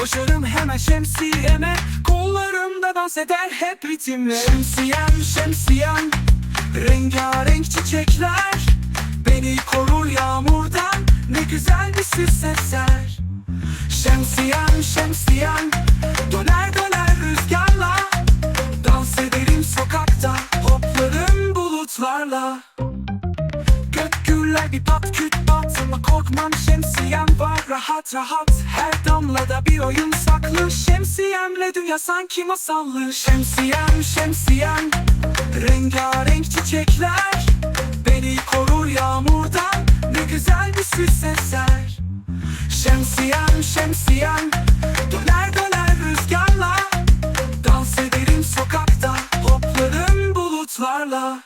Koşarım hemen şemsiyeme. Kollarımda dans eder hep ritimle. Şemsiyem şemsiyem. Rengarenk çiçekler. Beni korur yağmurdan. Ne güzel bir süs eser. Şemsiyem şemsiyem. Döner döner rüzgarla. Dans ederim sokakta. Hoplarım bulutlarla Gök gürler bir pat küt Ama korkmam şemsiyem var. Rahat rahat. Her damlada bir oyun saklı. Şemsiyemle dünya sanki masallı. Şemsiyem şemsiyem. Rengarenk çiçekler Beni korur yağmurdan. Ne güzel bir süs eser. Şemsiyem şemsiyem. Döner döner rüzgarla. Dans ederim sokakta. Hoplarım bulutlarla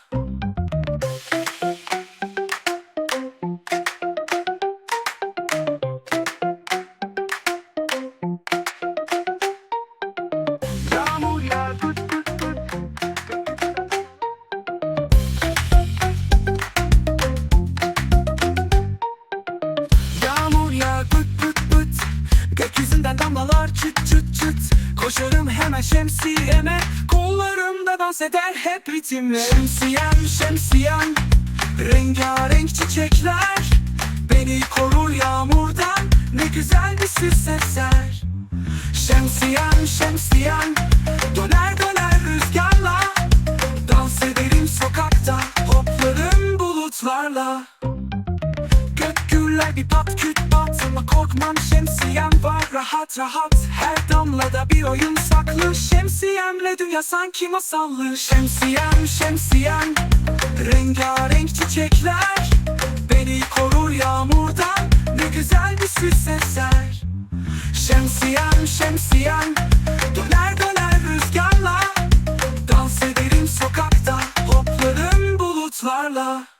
Damlalar çıt çıt çıt. Koşarım hemen şemsiyeme. Kollarımda dans eder hep ritimle. Şemsiyem şemsiyem. Rengarenk çiçekler. Beni korur yağmurdan. Ne güzel bir süs eser. Şemsiyem şemsiyem. Döner döner rüzgarla. Dans ederim sokakta. Hoplarım bulutlarla güzel bir pat küt batma korkmam şemsiyem var. Rahat rahat. Her damlada bir oyun saklı. Şemsiyemle dünya sanki masallı. Şemsiyem şemsiyem. Rengarenk çiçekler Beni korur yağmurdan. Ne güzel bir süs eser. Şemsiyem şemsiyem. Döner döner rüzgarla. Dans ederim sokakta. Hoplarım bulutlarla.